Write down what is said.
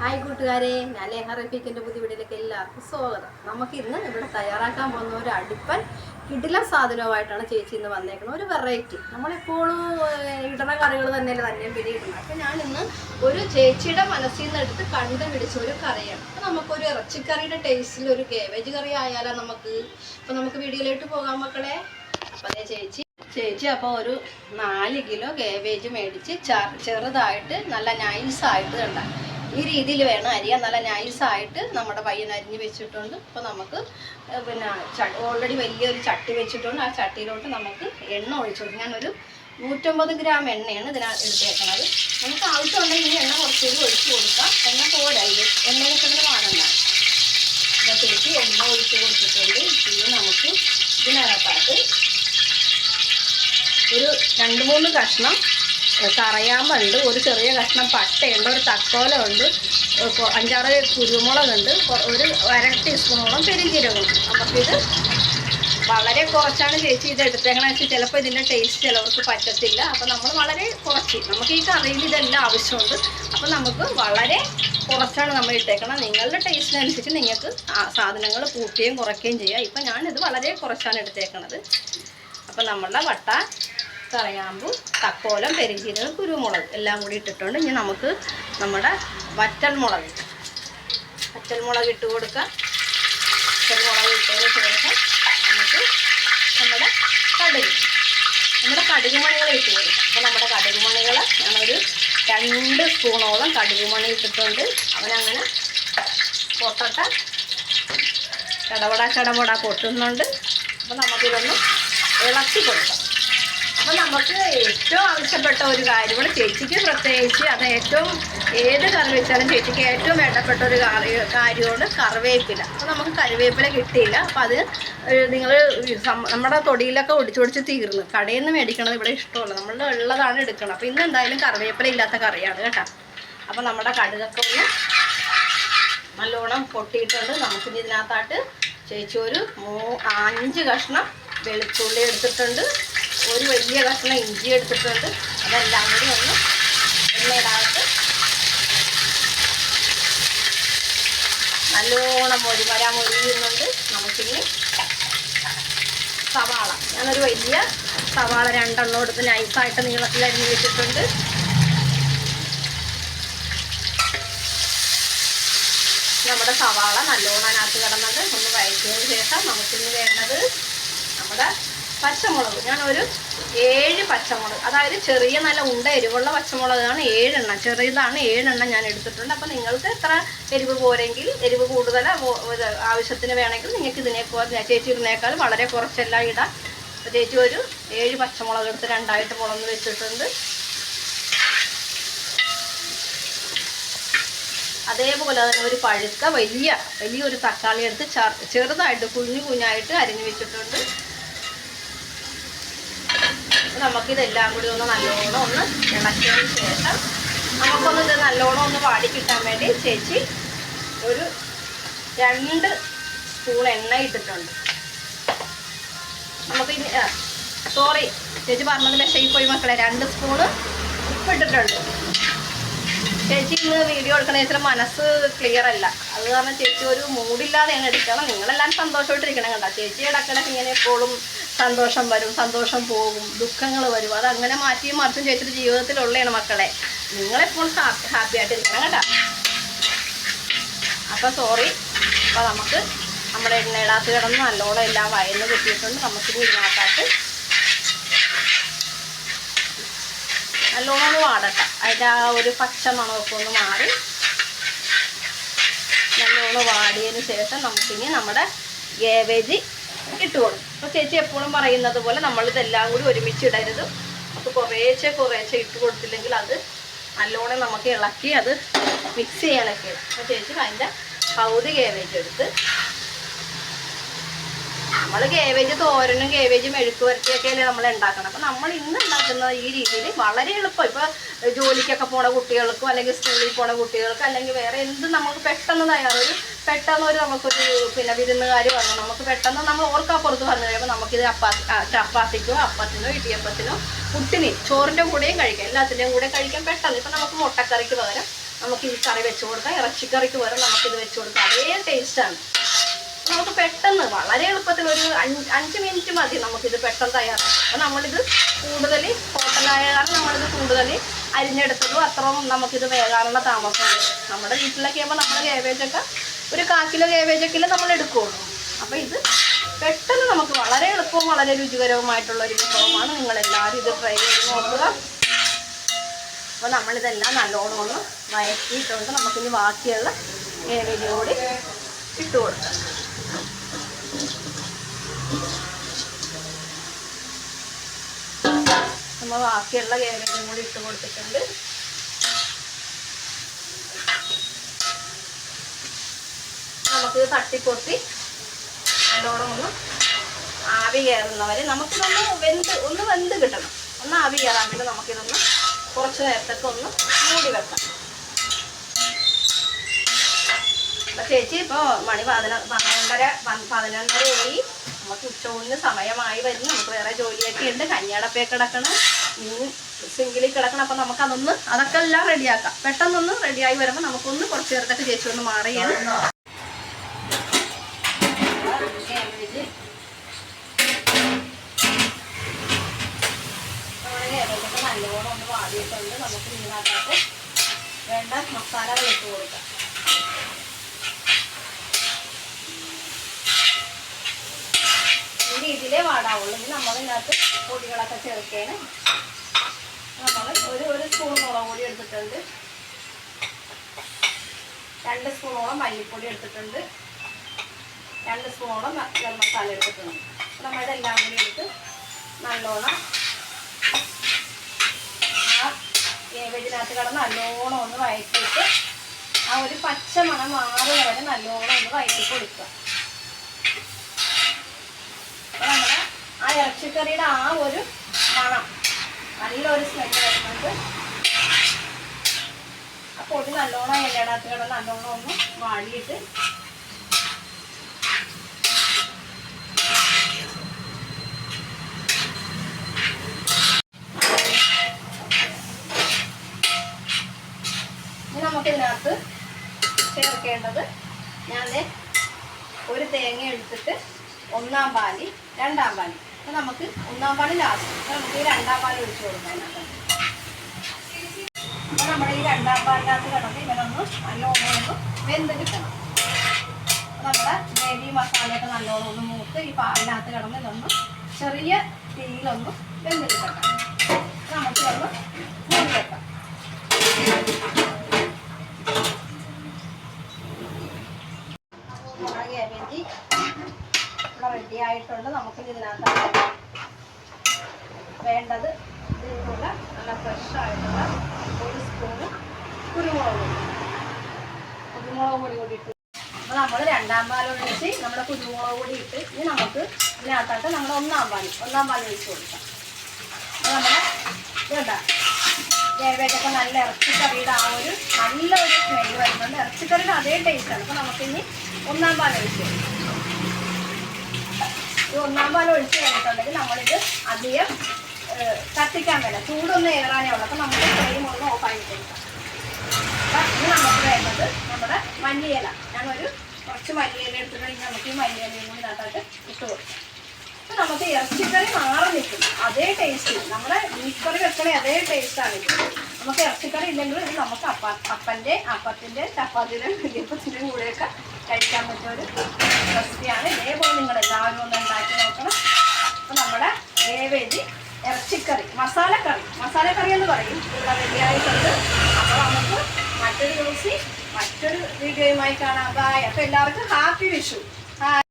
Hi കൂട്ടുകാരെ ഞാൻ ലേഹ റഫീഖിന്റെ പുതിയ വീഡിയോയിലേക്ക് എല്ലാവർക്കും സ്വാഗതം. നമുക്കിന്ന് ഇവിടെ തയ്യാറാക്കാൻ പോകുന്ന ഒരു അടുപ്പൻ കിടില സാധനവുമായിട്ടാണ് ചേച്ചി ഇന്ന് വന്നേക്കുന്നത്. ഒരു വെറൈറ്റി നമ്മളെപ്പോഴും ഇടണ കറികൾ തന്നെയല്ലേ തന്നെ പിന്നെ ഇടുന്നത്. അപ്പം ഞാൻ ഇന്ന് ഒരു ചേച്ചിയുടെ മനസ്സിൽ നിന്ന് എടുത്ത് കണ്ടുപിടിച്ച ഒരു കറിയാണ്. അപ്പം നമുക്കൊരു ഇറച്ചിക്കറിയുടെ ടേസ്റ്റിൽ ഒരു കേവേജ് കറി ആയാലോ നമുക്ക്. അപ്പം നമുക്ക് വീഡിയോയിലോട്ട് പോകാം മക്കളെ. അപ്പം അതേ ചേച്ചി. ചേച്ചി അപ്പോൾ ഒരു നാല് കിലോ കേബേജ് മേടിച്ച് ചെറുതായിട്ട് നല്ല നൈസായിട്ട് കണ്ട ഈ രീതിയിൽ വേണം അരിയാൻ. നല്ല നൈസായിട്ട് നമ്മുടെ പയ്യൻ അരിഞ്ഞ് വെച്ചിട്ടുണ്ട്. അപ്പോൾ നമുക്ക് പിന്നെ ഓൾറെഡി വലിയൊരു ചട്ടി വെച്ചിട്ടുണ്ട്. ആ ചട്ടിയിലോട്ട് നമുക്ക് എണ്ണ ഒഴിച്ചു ഞാനൊരു നൂറ്റമ്പത് ഗ്രാം എണ്ണയാണ് ഇതിനകത്ത് എടുത്തേക്കുന്നത് നമുക്ക് ആവശ്യമുണ്ടെങ്കിൽ ഈ എണ്ണ കുറച്ചുകൂടി ഒഴിച്ച് കൊടുക്കാം. എണ്ണ പോരാ ഇത്. എണ്ണയിൽ കിടന്ന് വാങ്ങണ്ട ചേച്ചി എണ്ണ ഒഴിച്ച് കൊടുത്തിട്ടുണ്ട്. ഇത് നമുക്ക് ഇതിനകത്തായിട്ട് ഒരു രണ്ട് മൂന്ന് കഷ്ണം കറയാമ്പുണ്ട് ഒരു ചെറിയ കഷ്ണം പട്ടയുണ്ട് ഒരു തക്കോലമുണ്ട് അഞ്ചാറ് കുരുമുളകുണ്ട് ഒരു അര ടീസ്പൂണോളം നമുക്ക് നമുക്കിത് വളരെ കുറച്ചാണ് ചേച്ചി ഇത് എടുത്തേക്കണെന്ന് ചിലപ്പോൾ ഇതിന്റെ ടേസ്റ്റ് ചിലവർക്ക് പറ്റത്തില്ല. അപ്പോൾ നമ്മൾ വളരെ കുറച്ച്. നമുക്ക് ഈ കറിയിൽ ഇതെല്ലാം ആവശ്യമുണ്ട്. അപ്പോൾ നമുക്ക് വളരെ കുറച്ചാണ് നമ്മൾ ഇട്ടേക്കണം. നിങ്ങളുടെ ടേസ്റ്റിനനുസരിച്ച് നിങ്ങൾക്ക് സാധനങ്ങൾ കൂട്ടുകയും കുറയ്ക്കുകയും ചെയ്യാം. ഇപ്പം ഞാനിത് വളരെ കുറച്ചാണ് എടുത്തേക്കണത്. അപ്പോൾ നമ്മളുടെ വട്ട കറയാമ്പു തക്കോലം പെരിഞ്ചീരകം കുരുമുളക് എല്ലാം കൂടി ഇട്ടിട്ടുണ്ട്. ഇനി നമുക്ക് നമ്മുടെ വറ്റൽമുളക് വറ്റൽമുളക് ഇട്ട് കൊടുക്കാം. വറ്റൽമുളക് ഇട്ടതിന് ശേഷം നമുക്ക് നമ്മുടെ കടുക് നമ്മുടെ കടുക് മണികൾ ഇട്ട് കൊടുക്കാം. അപ്പോൾ നമ്മുടെ കടുക് മണികൾ ഞാനൊരു രണ്ട് സ്പൂണോളം കടുക് മണി ഇട്ടിട്ടുണ്ട് അവനങ്ങനെ പൊട്ടട്ട. ചടപട ചടപട പൊട്ടുന്നുണ്ട്. അപ്പോൾ നമുക്കിതൊന്ന് ഇളക്കി കൊടുക്കാം. അപ്പോൾ നമുക്ക് ഏറ്റവും ആവശ്യപ്പെട്ട ഒരു കാര്യമാണ് ചേച്ചിക്ക് പ്രത്യേകിച്ച് അത് ഏറ്റവും ഏത് കറി വെച്ചാലും ചേച്ചിക്ക് ഏറ്റവും വേണ്ടപ്പെട്ട ഒരു കാര്യമാണ് കറിവേപ്പില. അപ്പോൾ നമുക്ക് കറിവേപ്പില കിട്ടിയില്ല. അപ്പോൾ അത് നിങ്ങൾ നമ്മുടെ തൊടിയിലൊക്കെ ഒടിച്ചൊടിച്ച് ഒടിച്ച് തീർന്നു. കടയിൽ നിന്ന് മേടിക്കണത് ഇവിടെ ഇഷ്ടമല്ല നമ്മൾ ഉള്ളതാണ് എടുക്കണം അപ്പോൾ ഇന്ന് എന്തായാലും കറിവേപ്പില ഇല്ലാത്ത കറിയാണ് കേട്ടോ. അപ്പോൾ നമ്മുടെ കടുകൊക്കെ ഒന്ന് നല്ലോണം പൊട്ടിയിട്ടുണ്ട്. നമുക്കിനി ഇതിനകത്തായിട്ട് ചേച്ചി ഒരു മൂ അഞ്ച് കഷ്ണം വെളുത്തുള്ളി എടുത്തിട്ടുണ്ട്. ഒരു വലിയ കഷ്ണം ഇഞ്ചി എടുത്തിട്ടുണ്ട്. അതെല്ലാം കൂടി ഒന്ന് എണ്ണയിടാത്ത നല്ലോണം മൊരിമര മൊരിയുന്നുണ്ട്. നമുക്കിനി സവാള. ഞാനൊരു വലിയ സവാള രണ്ടെണ്ണം എടുത്ത് നൈസായിട്ട് നീളത്തിൽ അരിഞ്ഞ് വെച്ചിട്ടുണ്ട്. നമ്മുടെ സവാള നല്ലോണം അതിനകത്ത് കിടന്നത് ഒന്ന് വഴറ്റിയതിന് ശേഷം നമുക്കിന്ന് വേണ്ടത് നമ്മുടെ പച്ചമുളക്. ഞാനൊരു ഏഴ് പച്ചമുളക്. അതായത് ചെറിയ നല്ല ഉണ്ട എരിവുള്ള പച്ചമുളകാണ് ഏഴെണ്ണം. ചെറിയതാണ് ഏഴെണ്ണം ഞാൻ എടുത്തിട്ടുണ്ട്. അപ്പോൾ നിങ്ങൾക്ക് എത്ര എരിവ് പോരെങ്കിൽ എരിവ് കൂടുതൽ ആവശ്യത്തിന് വേണമെങ്കിൽ നിങ്ങൾക്ക് ഇതിനേക്കാൾ ചേച്ചി വളരെ കുറച്ചെല്ലാം ഇടാം. അപ്പോൾ ചേച്ചി ഒരു ഏഴ് പച്ചമുളക് എടുത്ത് രണ്ടായിട്ട് മുളന്ന് വെച്ചിട്ടുണ്ട്. അതേപോലെ തന്നെ ഒരു പഴുത്ത വലിയ വലിയൊരു തക്കാളി എടുത്ത് ചെറുതായിട്ട് കുഞ്ഞു കുഞ്ഞായിട്ട് അരിഞ്ഞു വെച്ചിട്ടുണ്ട്. നമുക്കിതെല്ലാം കൂടി ഒന്ന് നല്ലോണം ഒന്ന് ഇളക്കിയതിന് ശേഷം നമുക്കൊന്ന് ഇത് നല്ലോണം ഒന്ന് വാടി കിട്ടാൻ വേണ്ടി ചേച്ചി ഒരു രണ്ട് സ്പൂൺ എണ്ണ ഇട്ടിട്ടുണ്ട്. നമുക്ക് സോറി ചേച്ചി പറഞ്ഞത് ഷെയ്പ്പ് പോയി മക്കളെ. രണ്ട് സ്പൂണ് ഉപ്പ് ഇട്ടിട്ടുണ്ട്. ചേച്ചി ഇന്ന് വീഡിയോ എടുക്കണ ചേച്ചിയുടെ മനസ്സ് ക്ലിയർ അല്ല. അത് കാരണം ചേച്ചി ഒരു മൂഡില്ലാതെയാണ് എടുക്കണം നിങ്ങളെല്ലാം സന്തോഷമായിട്ടിരിക്കണം കണ്ട? ചേച്ചി ഇടക്കിടക്ക് ഇങ്ങനെ എപ്പോഴും സന്തോഷം വരും സന്തോഷം പോകും ദുഃഖങ്ങൾ വരും. അത് അങ്ങനെ മാറ്റിയും മറിച്ചും ചേച്ചിയുടെ ജീവിതത്തിലുള്ളതാണ് മക്കളെ. നിങ്ങളെപ്പോഴും ഹാപ്പി ആയിട്ടിരിക്കണം കേട്ടോ അപ്പം സോറി അപ്പോൾ നമുക്ക് നമ്മുടെ എണ്ണയിടാത്ത കിടന്ന് നല്ലോണം എല്ലാം വയന്ന് കിട്ടിയിട്ടുണ്ട് നമുക്ക് ഇതിനകത്തായിട്ട് നല്ലോണം ഒന്ന് വാടട്ടെ. അതിന്റെ ആ ഒരു പച്ച മണമൊക്കെ ഒന്ന് മാറി നല്ലോണം വാടിയതിന് ശേഷം നമുക്കിനി നമ്മുടെ ഗേവേജ് ഇട്ട് കൊടുക്കും. അപ്പോൾ ചേച്ചി എപ്പോഴും പറയുന്നത് പോലെ നമ്മളിതെല്ലാം കൂടി ഒരുമിച്ച് ഇടരുത്. അപ്പോൾ കുറേശ്ശെ കുറേശ്ശെ ഇട്ട് കൊടുത്തില്ലെങ്കിൽ അത് നല്ലോണം നമുക്ക് ഇളക്കി അത് മിക്സ് ചെയ്യാനൊക്കെ അപ്പോൾ ചേച്ചി അതിന്റെ പകുതി ഗേവേജ് എടുത്ത് നമ്മൾ കേവേജ് തോരനും കേവേജ് മെഴുക്ക് വരട്ടിയൊക്കെയല്ലേ നമ്മൾ ഉണ്ടാക്കണം അപ്പം നമ്മൾ ഇന്ന് ഉണ്ടാക്കുന്ന ഈ രീതിയിൽ വളരെ എളുപ്പം. ഇപ്പോൾ ജോലിക്കൊക്കെ പോണ കുട്ടികൾക്കും അല്ലെങ്കിൽ സ്കൂളിൽ പോണ കുട്ടികൾക്കും അല്ലെങ്കിൽ വേറെ എന്ത് നമുക്ക് പെട്ടെന്ന് തയ്യാറൊരു പെട്ടെന്ന് ഒരു നമുക്കൊരു പിന്നെ വിരുന്നുകാർ വന്നു. നമുക്ക് പെട്ടെന്ന് നമ്മൾ ഓർക്കാപ്പുറത്ത് വന്നു കഴിയുമ്പോൾ നമുക്കിത് അപ്പാത്തി ചപ്പാത്തിക്കോ അപ്പത്തിനോ ഇടിയപ്പത്തിനോ പുട്ടിന് ചോറിന്റെ കൂടെയും കഴിക്കാം. എല്ലാത്തിന്റെയും കൂടെ കഴിക്കാൻ പെട്ടെന്ന്. ഇപ്പം നമുക്ക് മുട്ടക്കറിക്ക് പകരം നമുക്ക് ഈ കറി വെച്ച് കൊടുക്കാം. ഇറച്ചിക്കറിക്ക് പകരം നമുക്കിത് വെച്ച് കൊടുക്കാം. അതേ ടേസ്റ്റാണ് നമുക്ക് പെട്ടെന്ന് വളരെ എളുപ്പത്തിൽ ഒരു അഞ്ച് മിനിറ്റ് മതി നമുക്കിത് പെട്ടെന്ന് തയ്യാറാക്കാം അപ്പം നമ്മളിത് കൂടുതൽ ഹോട്ടലായ കാരണം നമ്മളിത് കൂടുതൽ അരിഞ്ഞെടുത്തതും അത്രയും നമുക്കിത് വേകാനുള്ള താമസമുണ്ട്. നമ്മുടെ വീട്ടിലൊക്കെ ആകുമ്പോൾ നമ്മൾ കേവേജൊക്കെ ഒരു കാ കിലോ നമ്മൾ എടുക്കുകയുള്ളൂ അപ്പോൾ ഇത് പെട്ടെന്ന് നമുക്ക് വളരെ എളുപ്പവും വളരെ രുചികരവുമായിട്ടുള്ള ഒരു വിഭവമാണ്. നിങ്ങളെല്ലാവരും ഇത് ട്രൈ ചെയ്ത് നോക്കുക. അപ്പോൾ നമ്മളിതെല്ലാം നല്ലോണം ഒന്ന് വഴറ്റിയിട്ടുണ്ട് നമുക്കിനി ബാക്കിയുള്ള കേവേജ് കൂടി ഇട്ട് കൊടുക്കാം. നമ്മൾ ബാക്കിയുള്ള കേരളം കൂടി ഇട്ട് കൊടുത്തിട്ടുണ്ട്. നമുക്ക് തട്ടിപ്പൊത്തി നല്ലോണം ഒന്ന് ആവി കയറുന്നവരെ നമുക്കിതൊന്ന് വെന്ത് ഒന്ന് വെന്ത് കിട്ടണം. ഒന്ന് ആവി കയറാൻ വേണ്ടി നമുക്കിതൊന്ന് കുറച്ച് നേരത്തേക്ക് ഒന്ന് മൂടി വെക്കാം. അപ്പൊ ചേച്ചി ഇപ്പോൾ മണി പതിന പന്ത്രണ്ടര പതിനൊന്നര ആയി. നമുക്ക് ഉച്ചയൂണിന് സമയമായി വരുന്നു. നമുക്ക് വേറെ ജോലിയൊക്കെ ഉണ്ട്. കഞ്ഞിയടപ്പേ കിടക്കണം. മീൻ സിങ്കിളിൽ കിടക്കണം അപ്പം നമുക്ക് അതൊന്ന് അതൊക്കെ എല്ലാം റെഡിയാക്കാം പെട്ടെന്നൊന്ന് റെഡിയായി വരുമ്പോൾ നമുക്കൊന്ന് കുറച്ച് നേരത്തേക്ക് ചേച്ചി ഒന്ന് മാറിയാണ് നമുക്ക് രീതിയിലേ വാടാവുള്ളൂ. നമ്മളിതിനകത്ത് പൊടികളൊക്കെ ചേർക്കുകയാണ്. നമ്മൾ ഒരു ഒരു സ്പൂൺ മുളക് പൊടി എടുത്തിട്ടുണ്ട്. രണ്ട് സ്പൂണോളം മല്ലിപ്പൊടി എടുത്തിട്ടുണ്ട്. രണ്ട് സ്പൂണോളം ഗരം മസാല എടുത്തിട്ടുണ്ട്. അപ്പോൾ നമ്മളിതെല്ലാം കൂടി എടുത്ത് നല്ലോണം ആ കേബേജിനകത്ത് കിടന്ന് നല്ലോണം ഒന്ന് വഴറ്റിയിട്ട് ആ ഒരു പച്ച മണം മാറുന്ന വരെ നല്ലോണം ഒന്ന് വഴറ്റി കൊടുക്കുക. അപ്പോൾ നമ്മുടെ ആ ഇറച്ചിക്കറിയുടെ ആ ഒരു മണം നല്ലൊരു സ്മെല്ല് വരുന്നുണ്ട്. ആ പൊടി നല്ലോണം എല്ലടത്ത് കിടന്ന് നല്ലോണം ഒന്ന് വാടിയിട്ട്. ഇനി നമുക്കിതിനകത്ത് ചേർക്കേണ്ടത് ഞാൻ ഒരു തേങ്ങ എടുത്തിട്ട് ഒന്നാം പാലി രണ്ടാം പാലി. അപ്പം നമുക്ക് ഒന്നാം പാളി ലാസ്റ്റ് അപ്പം നമുക്ക് ഈ രണ്ടാം പാളി ഒഴിച്ചു കൊടുക്കാം അപ്പം നമ്മുടെ ഈ രണ്ടാം പാലിനകത്ത് കിടന്ന് ഇവനൊന്ന് നല്ലോണം ഒന്ന് വെന്ത് കിട്ടണം. നമ്മുടെ ഗ്രേവി മസാലയൊക്കെ നല്ലോണം ഒന്ന് മൂത്ത് ഈ പാലിനകത്ത് കിടന്ന് ഇതൊന്ന് ചെറിയ തീയിലൊന്ന് വെന്ത് കിട്ടണം. നമുക്ക് ഇതൊന്ന് മൂടി വെക്കാം മുളക് വേണ്ടി ഇവിടെ റെഡി ആയിട്ടുണ്ട് നമുക്ക് ഇതിനകത്ത് വേണ്ടത് ഇതേപോലെ നല്ല ഫ്രഷ് ആയിട്ടുള്ള ഒരു സ്പൂണ് കുരുമുളക് പൊടി. കുരുമുളക് പൊടി കൂടി ഇട്ട് അപ്പോൾ നമ്മൾ രണ്ടാം പാൽ ഒഴിച്ച് നമ്മുടെ കുരുമുളക് പൊടി ഇട്ട് ഇനി നമുക്ക് ഇതിനകത്തായിട്ട് നമ്മുടെ ഒന്നാം പാൽ ഒന്നാം പാൽ ഒഴിച്ച് കൊടുക്കാം. അപ്പോൾ നമ്മുടെ ഇതുണ്ടാ ജൈവയൊക്കെ നല്ല ഇറച്ചിക്കറിയുടെ ആ ഒരു നല്ല ഒരു സ്മെല്ല് വരുന്നുണ്ട് ഇറച്ചിക്കറിയുടെ അതേ ടേസ്റ്റാണ് അപ്പോൾ നമുക്കിനി ഒന്നാം പാൽ ഒഴിച്ച്. ഈ ഒന്നാം പാൽ ഒഴിച്ച് കഴിഞ്ഞിട്ടുണ്ടെങ്കിൽ നമ്മളിത് അധികം കത്തിക്കാൻ വേണ്ട ചൂടൊന്ന് ഏറാനേ ഉള്ളൂ. അപ്പോൾ നമുക്ക് ഫ്ലെയിം ഒന്ന് ഓഫ് ആക്കി കൊടുക്കാം. അപ്പം ഇനി നമുക്ക് വേണ്ടത് നമ്മുടെ മല്ലിയില. ഞാനൊരു കുറച്ച് മല്ലിയില എടുത്തിട്ടുണ്ടെങ്കിൽ നമുക്ക് ഈ മല്ലിയിലയും കൂടി ഇതിനകത്തോട്ട് ഇട്ട് കൊടുക്കാം. അപ്പം നമുക്ക് ഇറച്ചിക്കറി മാറി നിൽക്കും അതേ ടേസ്റ്റ് നമ്മുടെ ബീഫ് കറി വെക്കണേ അതേ ടേസ്റ്റാണ് ഇത്. നമുക്ക് ഇറച്ചിക്കറി ഇല്ലെങ്കിൽ ഇത് നമുക്ക് അപ്പ അപ്പന്റെ അപ്പത്തിന്റെ ചപ്പാത്തിയുടെ ഇടിയപ്പത്തിന്റെ കൂടെയൊക്കെ കഴിക്കാൻ പറ്റിയ ഒരു റെസിപ്പിയാണ് ഇതേപോലെ നിങ്ങൾ എല്ലാവരും ഒന്ന് ഉണ്ടാക്കി നോക്കണം അപ്പം നമ്മുടെ ഏവേജ് ഇറച്ചിക്കറി മസാലക്കറി മസാലക്കറി എന്ന് പറയും. ഇവിടെ റെഡിയായിട്ടുണ്ട് അപ്പോൾ നമുക്ക് മറ്റൊരു ദിവസം മറ്റൊരു വീഡിയോയുമായി കാണാം. ബായ് അപ്പോൾ എല്ലാവർക്കും ഹാപ്പി വിഷു.